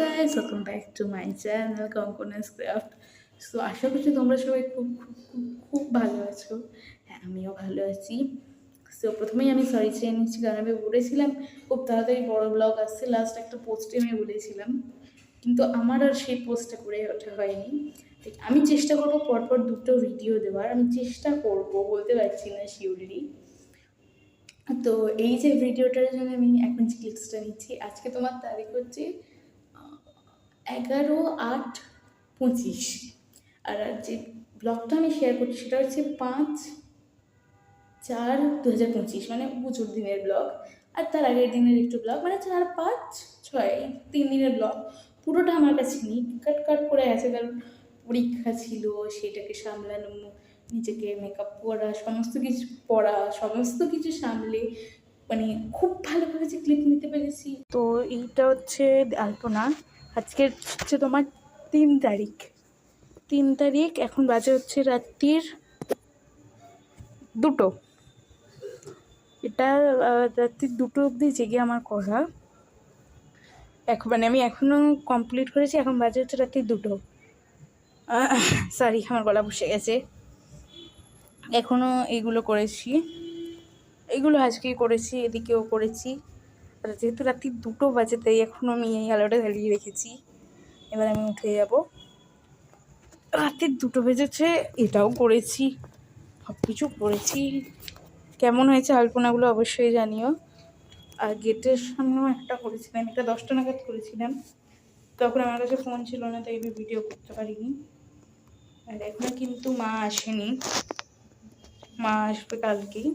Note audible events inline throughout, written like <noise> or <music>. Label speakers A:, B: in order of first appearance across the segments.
A: Guys welcome back to my channel Kankana's craft so আশা করছি তোমরা সবাই খুব খুব খুব ভালো আছো। হ্যাঁ আমিও ভালো আছি। সো প্রথমেই আমি সরি চেয়ে নিচ্ছি, কারণ আমি বলেছিলাম, খুব তাড়াতাড়ি বড় ব্লগ আসছে লাস্ট একটা পোস্টে আমি বলেছিলাম। কিন্তু আমার আর সেই পোস্টটা করে ওঠা হয়নি। আমি চেষ্টা করব পরপর দুটো ভিডিও দেওয়ার, আমি চেষ্টা করব, বলতে পারছি না শিওরলি তো এই যে ভিডিওটার জন্য আমি এখন ক্লিপসটা নিচ্ছি। আজকে তোমার তারিখ হচ্ছে এগারো, আট, পঁচিশ। আর যে ব্লগটা আমি শেয়ার করছি সেটা হচ্ছে পাঁচ, চার দু হাজার পঁচিশ মানে পুজোর দিনের ব্লগ। আর তার আগের দিনের একটু ব্লগ মানে চার, পাঁচ, ছয়, তিন দিনের ব্লগ। পুরোটা আমার কাছে নেই কাট কাট করে আছে, কারণ পরীক্ষা ছিল সেটাকে সামলানো, নিজেকে মেকআপ করা, সমস্ত কিছু পড়া, সমস্ত কিছু সামলে মানে খুব ভালোভাবে যে ক্লিপ নিতে পেরেছি। তো এইটা হচ্ছে আলপনা। আজকে হচ্ছে তোমার তিন তারিখ। তিন তারিখ, এখন বাজে হচ্ছে রাত্রির দুটো। এটা রাত্রির দুটো অবধি জেগে আমার করা এখন মানে আমি এখনও কমপ্লিট করেছি, এখন বাজে হচ্ছে রাত্রি দুটো। সরি আমার গলা বসে গেছে। এখনও এইগুলো করেছি। এগুলো আজকেই করেছি, এদিকেও করেছি। আর যেহেতু রাত্রি দুটো বাজে, তাই এখনও আমি এই আলোটা জ্বালিয়ে রেখেছি। এবার আমি উঠে যাব। রাত্রির দুটো বেজেছে, এটাও করেছি সব কিছু করেছি। কেমন হয়েছে আলপনাগুলো অবশ্যই জানিও। আর গেটের সামনেও একটা করেছিলাম এটা দশটা নাগাদ করেছিলাম। তখন আমার কাছে ফোন ছিল না, তাই আমি ভিডিও করতে পারিনি। আর এখনও কিন্তু মা আসেনি। মা আসবে কালকেই,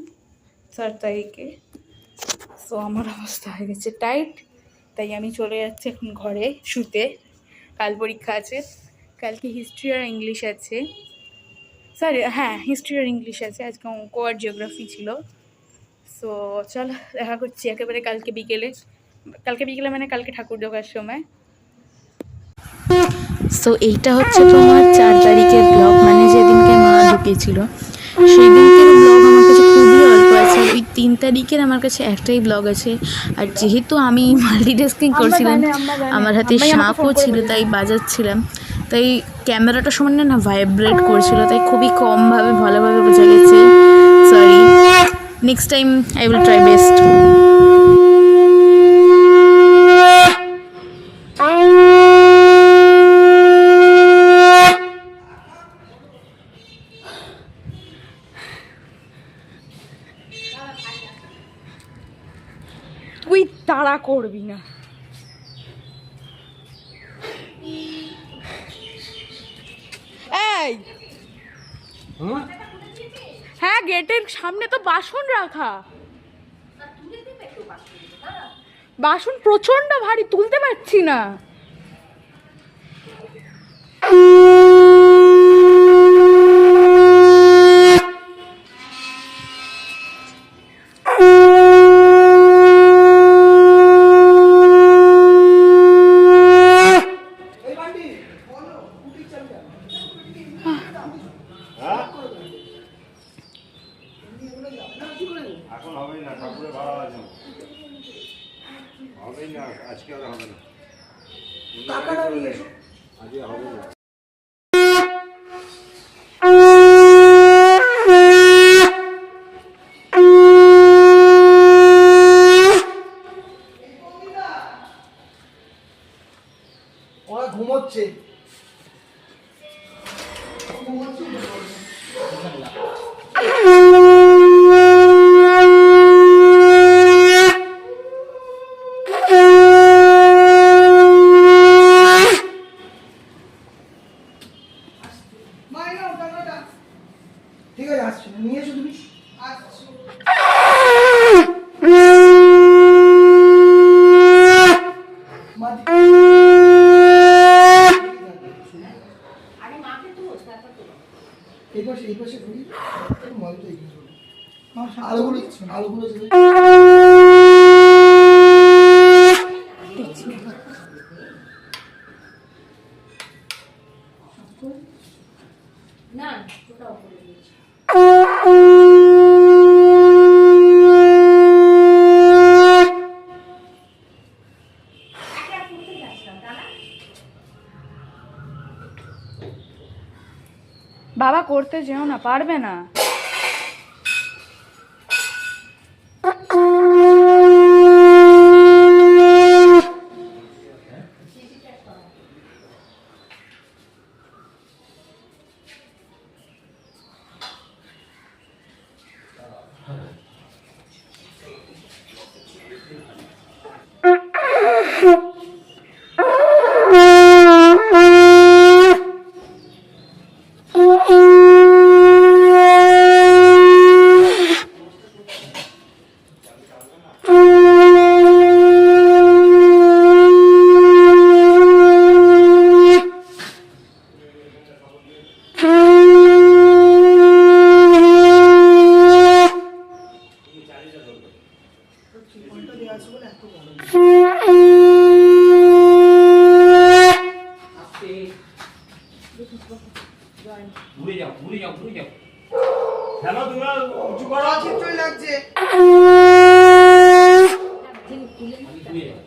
A: চার তারিখে। সো আমার অবস্থা হয়ে গেছে টাইট তাই আমি চলে যাচ্ছি এখন ঘরে শুতে। কাল পরীক্ষা আছে, কালকে হিস্ট্রি আর ইংলিশ আছে। সরি হ্যাঁ হিস্ট্রি আর ইংলিশ আছে, আজকে অঙ্ক আর জিওগ্রাফি ছিল। সো চল, দেখা করছি, একেবারে কালকে বিকেলে। কালকে বিকেলে মানে কালকে ঠাকুর ঢোকার সময়। সো এইটা হচ্ছে তোমার চার তারিখের ব্লগ মানে যেদিনকে মা ঢুকেছিল সেই দিনকের ব্লগ আমার কাছে খুবই অল্প আছে ওই তিন তারিখের আমার কাছে একটাই ব্লগ আছে। আর যেহেতু আমি মাল্টিটাস্কিং করছিলাম আমার হাতে শাঁখও ছিল তাই বাজাচ্ছিলাম। তাই ক্যামেরাটা সমান না ভাইব্রেট করছিল তাই খুবই কমভাবে ভালোভাবে বোঝা গেছে। Sorry next time I will try best তুই তাড়া করবি না। এই! হ্যাঁ গেটের সামনে তো বাসন রাখা। বাসন প্রচণ্ড ভারী তুলতে পারছি না।
B: ঠিক আছে আসছি। নিয়ে এসো তুমি। এই পাশে এই পাশে ঘুরি। মলটা এগিয়ে চলো। আলোগুলো আলোগুলো
A: করতে যেও না পারবে না
B: ফোনটা দেওয়া আছে বলে এত গরম
C: ঘুরে যাও ঘুরে যাও ঘুরে যাও
D: খেলাধুলা
B: কিছু করা চিত্রই লাগছে
C: ঘুরে যাও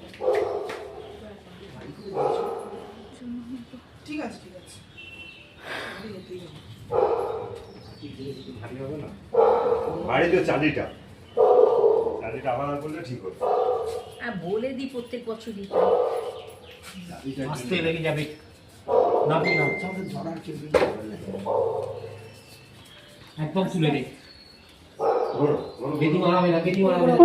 B: ঠিক আছে ঠিক আছে
D: ভারী হবে না ভারী তো চালিটা চালিটা আলাদা করলে ঠিক হতো
E: আর বলে দিই প্রত্যেক বছরই
C: আসতে লেগে যাবে। না না। একদম তুলে দে। বেদি। মারাবে না বেদি মারাবে না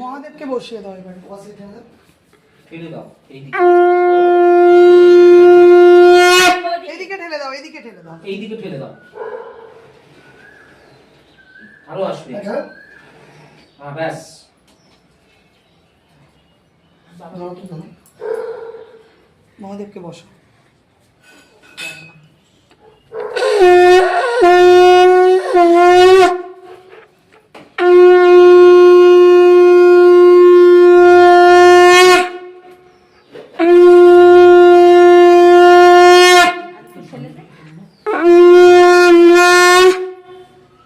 B: মহাদেবকে বসিয়ে দাও এবার
C: ঠেলে দাও এইদিকে
B: এদিকে ঠেলে দাও এদিকে ঠেলে দাও
C: এইদিকে ঠেলে দাও আরও আসবে। হ্যাঁ ব্যাস।
B: মহাদেবকে বসো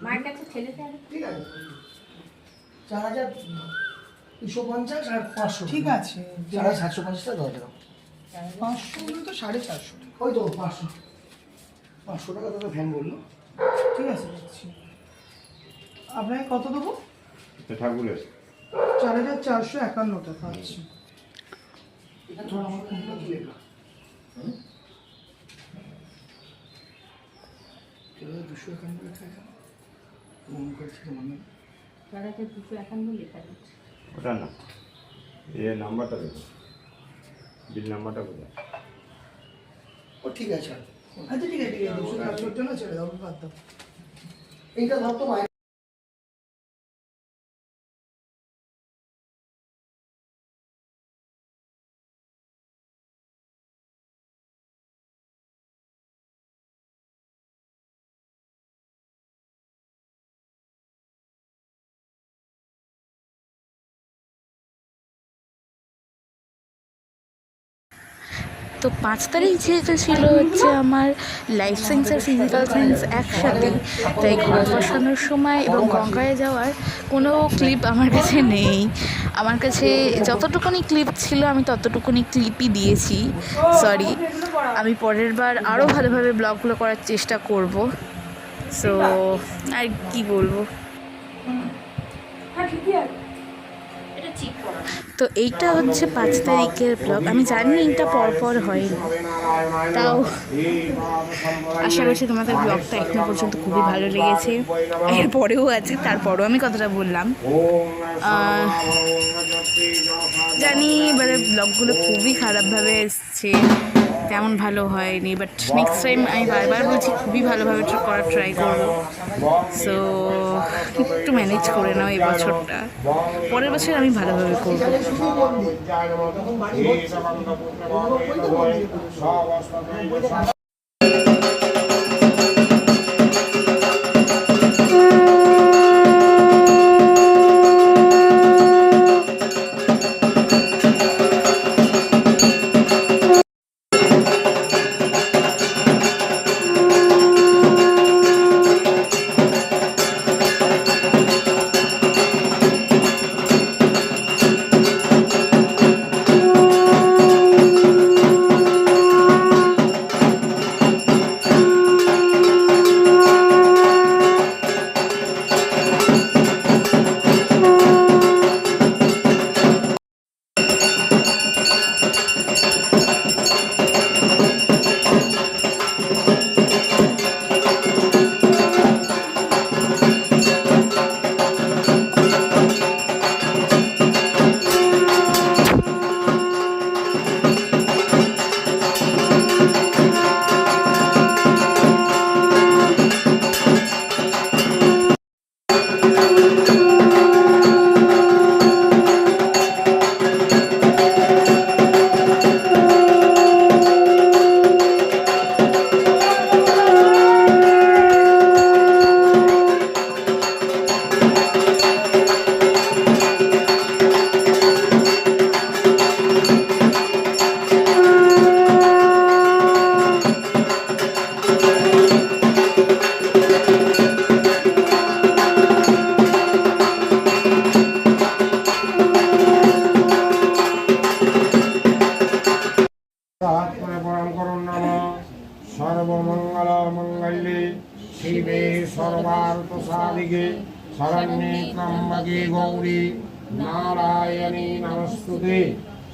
E: মায়ের কাছে ছেলে দেয়
B: ঠিক আছে চার হাজার পঞ্চাশ আর পাঁচশো। ঠিক আছে। হাজার সাতশো পঞ্চাশটা দশ টাকা পাঁচশো তো সাড়ে চারশো। ওই তো পাঁচশো। পাঁচশো টাকা দাদা ভ্যান বলল। ঠিক আছে দিচ্ছি আপনাকে কত দেবো?
D: ঠাকুরের
B: চার হাজার চারশো একান্ন টাকা আচ্ছা এটা ধর আমার কোনটা কি লেখা দুশো একান্ন লেখা এখানে। মনে করছি তোমার নাম।
E: দুশো একান্ন লেখা দিচ্ছে।
D: ওটা না এ নাম্বারটা দেখো। বিল নাম্বারটা কোথায়
B: ও, ঠিক আছে। আচ্ছা ঠিক আছে ঠিক আছে। দুশো ছেড়ে দাও, বাদ দাও। এইটা ধর তো
A: তো পাঁচ তারিখ যেহেতু ছিল হচ্ছে আমার লাইফ সায়েন্স আর ফিজিক্যাল সায়েন্স একসাথে, তাই ঘর বসানোর সময় এবং গঙ্গায় যাওয়ার কোনো ক্লিপ আমার কাছে নেই। আমার কাছে যতটুকুনি ক্লিপ ছিল আমি ততটুকুনি ক্লিপই দিয়েছি। সরি আমি পরের বার আরও ভালোভাবে ব্লগগুলো করার চেষ্টা করব। সো আর কি বলব?
E: এটা চিপ করা
A: তো এইটা হচ্ছে পাঁচ তারিখের ব্লগ আমি জানি এটা পরপর হয়নি। তাও আশা করছি তোমাদের ব্লগটা এখনও পর্যন্ত খুবই ভালো লেগেছে। এরপরেও আছে, তারপরেও আমি কথাটা বললাম। জানি এবারে ব্লগগুলো খুবই খারাপভাবে এসছে, তেমন ভালো হয়নি বাট নেক্সট টাইম আমি বারবার বলছি, খুবই ভালোভাবে করার ট্রাই করব সো একটু ম্যানেজ করে নাও এই বছরটা। পরের বছর আমি ভালোভাবে করব।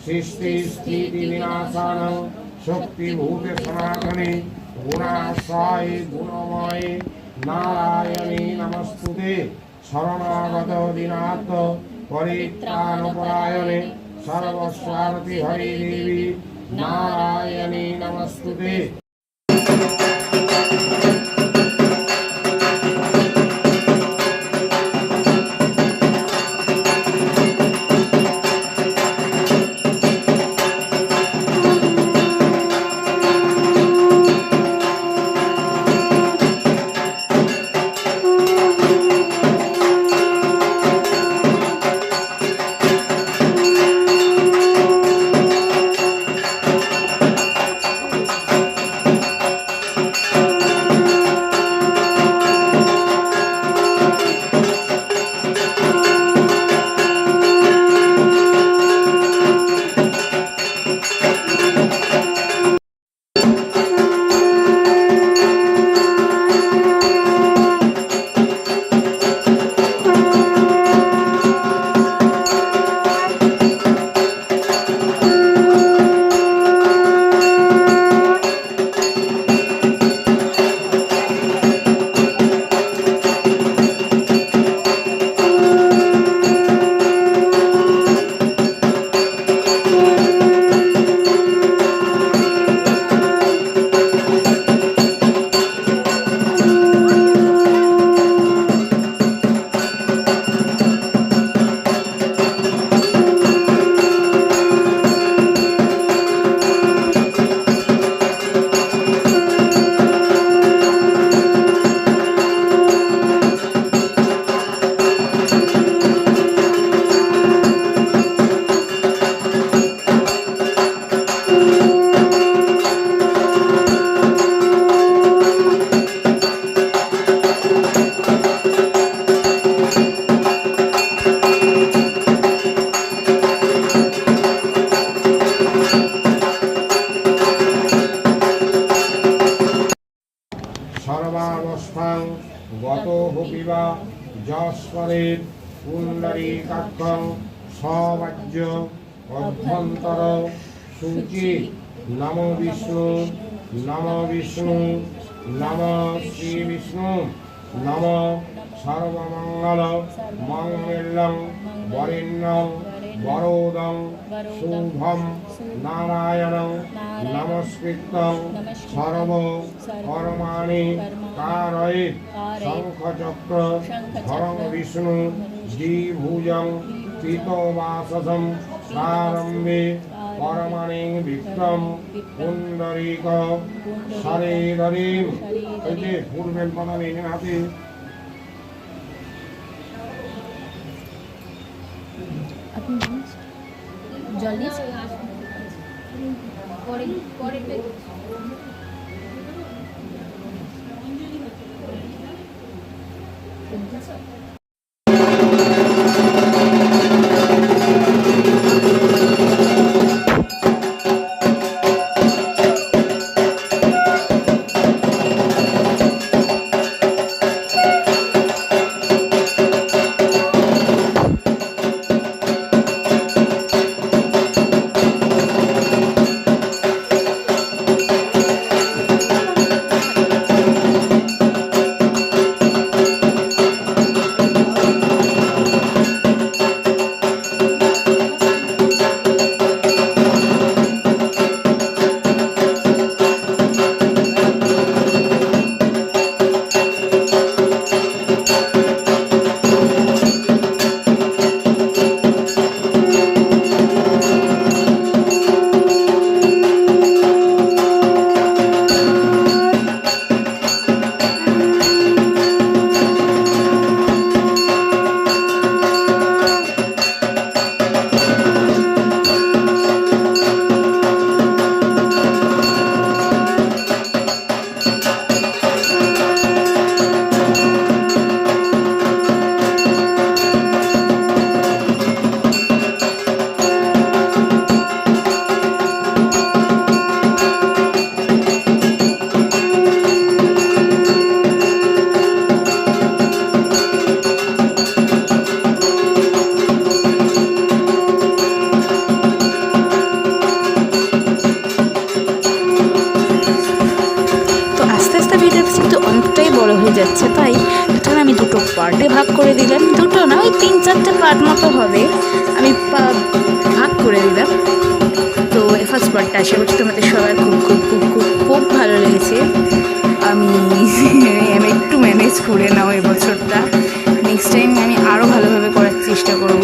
F: সৃষ্টি, স্থিতি বিনাশান শক্তিভূতে সনাতনে, গুণাশ্রয়, গুণময়ে। নারায়ণী নমস্তুতে। শরণাগত দিনাথ পরিত্রাণপরায়ণে সর্বস্বার্থী হরি দেবী নারায়ণী নমস্তুতে। সর্বাবস্থাং গত হপিবা যস্করের পুণ্ডরীকাক্ষং সবাজ্য অভ্যন্তর সূচি নম বিষ্ণু নম বিষ্ণু, নম শ্রী বিষ্ণু, নম সর্বমঙ্গল মঙ্গলং বরেণ্যং বরোদং শুভম নারায়ণং নমস্কৃত্যং সর্ব কর্মাণি কারয়ে শঙ্খচক্র ধরং বিষ্ণু দ্বিভুজং পিতবাসসং প্রারম্ভে পরমাণি বিক্রম পুণ্ডরিক শরীরীম এই জল দিয়েছি Thank
E: you. দুটো পার্টে ভাগ
A: করে দিলাম দুটো না, ওই তিন চারটে পার্ট মতো হবে। আমি ভাগ করে দিলাম। তো এই ফার্স্ট পার্টটা আশা করছি তোমাদের সবার খুব খুব খুব খুব খুব ভালো লেগেছে। আমি <laughs> আমি একটু ম্যানেজ করে নাও এবছরটা নেক্সট টাইম আমি আরও ভালোভাবে করার চেষ্টা করব।